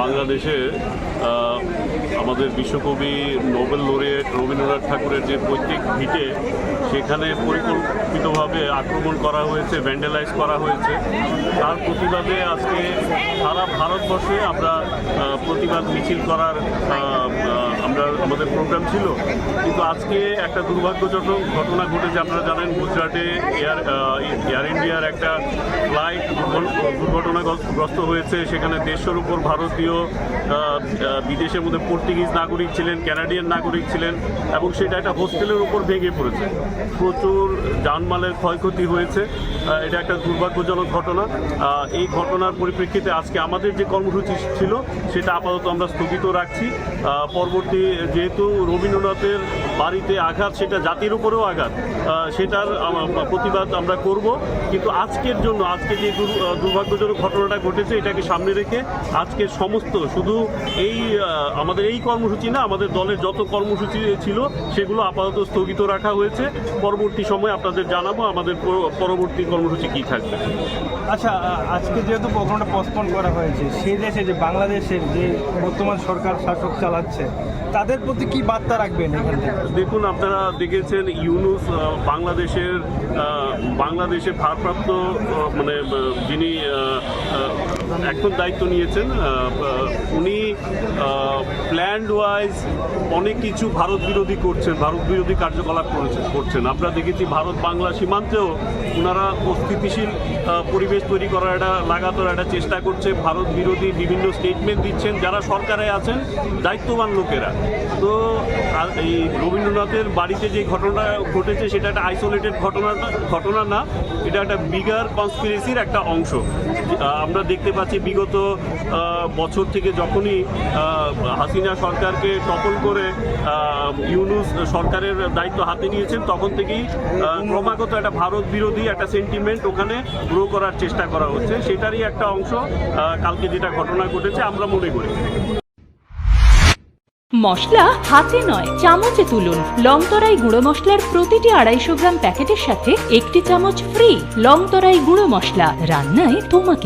বাংলাদেশে আমাদের বিশ্বকবি, নোবেল লোরিয়েট রবীন্দ্রনাথ ঠাকুরের যে পৈতৃক ভিটে, সেখানে পরিকল্পিতভাবে আক্রমণ করা হয়েছে ভ্যান্ডেলাইজ করা হয়েছে। তার প্রতিবাদে আজকে সারা ভারতবর্ষে আমরা প্রতিবাদ মিছিল করার আমাদের প্রোগ্রাম ছিল। কিন্তু আজকে একটা দুর্ভাগ্যজনক ঘটনা ঘটেছে, আপনারা জানেন, গুজরাটে এয়ার এয়ার ইন্ডিয়ার একটা ফ্লাইট দুর্ঘটনাগ্রস্ত হয়েছে। সেখানে দেড়শোর উপর ভারতীয় বিদেশের মধ্যে পর্তুগিজ নাগরিক ছিলেন ক্যানাডিয়ান নাগরিক ছিলেন, এবং সেটা একটা হোস্টেলের উপর ভেঙে পড়েছে। প্রচুর জানমালের ক্ষয়ক্ষতি হয়েছে। এটা একটা দুর্ভাগ্যজনক ঘটনা। এই ঘটনার পরিপ্রেক্ষিতে আজকে আমাদের যে কর্মসূচি ছিল, সেটা আপাতত আমরা স্থগিত রাখছি। পরবর্তী যেহেতু রবীন্দ্রনাথের বাড়িতে আঘাত, সেটা জাতির উপরেও আঘাত সেটার প্রতিবাদ আমরা করব। কিন্তু আজকের জন্য, আজকে যে দুর- দুর্ভাগ্যজনক ঘটনাটা ঘটেছে, এটাকে সামনে রেখে আজকের সমস্ত, শুধু এই আমাদের এই কর্মসূচি না, আমাদের দলের যত কর্মসূচি ছিল, সেগুলো আপাতত স্থগিত রাখা হয়েছে। পরবর্তী সময় আপনাদের জানাব, আমাদের পরবর্তী কর্মসূচি কী থাকবে। আচ্ছা আজকে যেহেতু প্রোগ্রামটা পোস্টপোন করা হয়েছে, সেই দেশে যে বাংলাদেশের যে বর্তমান সরকার শাসক চালাচ্ছে, তাদের প্রতি কি বার্তা রাখবেন দেখুন, আপনারা দেখেছেন ইউনুস বাংলাদেশের বাংলাদেশের বাংলাদেশে ভারপ্রাপ্ত মানে যিনি এখন দায়িত্ব নিয়েছেন উনি প্ল্যান্ড ওয়াইজ অনেক কিছু ভারত বিরোধী করছেন ভারত বিরোধী কার্যকলাপ করেছেন করছেন। আমরা দেখেছি ভারত বাংলা সীমান্তেও ওনারা অস্থিতিশীল পরিবেশ তৈরি করার একটা লাগাতার একটা চেষ্টা করছে। ভারত বিরোধী বিভিন্ন স্টেটমেন্ট দিচ্ছেন। যারা সরকারে আছেন দায়িত্ববান লোকেরা। তো এই রবীন্দ্রনাথের বাড়িতে যে ঘটনা ঘটেছে সেটা একটা আইসোলেটেড ঘটনা ঘটনা না। এটা একটা বিগার কনস্পিরেসির একটা অংশ। আমরা দেখতে পাচ্ছি বিগত বছর থেকে যখনই আহ, হাসিনা সরকারকে টপল করে ইউনুস সরকারের দায়িত্ব হাতে নিয়েছেন, তখন থেকেই ক্রমাগত একটা ভারত বিরোধী একটা সেন্টিমেন্ট ওখানে গ্রো করার চেষ্টা করা হচ্ছে। সেটারই একটা অংশ কালকে যেটা ঘটনা ঘটেছে, আমরা মনে করি। মশলা হাতে নয়, চামচে তুলুন। লংতরাই গুঁড়ো মশলার প্রতিটি আড়াইশো গ্রাম প্যাকেটের সাথে একটি চামচ ফ্রি লংতরাই গুঁড়ো মশলা। রান্নায় তোমাকে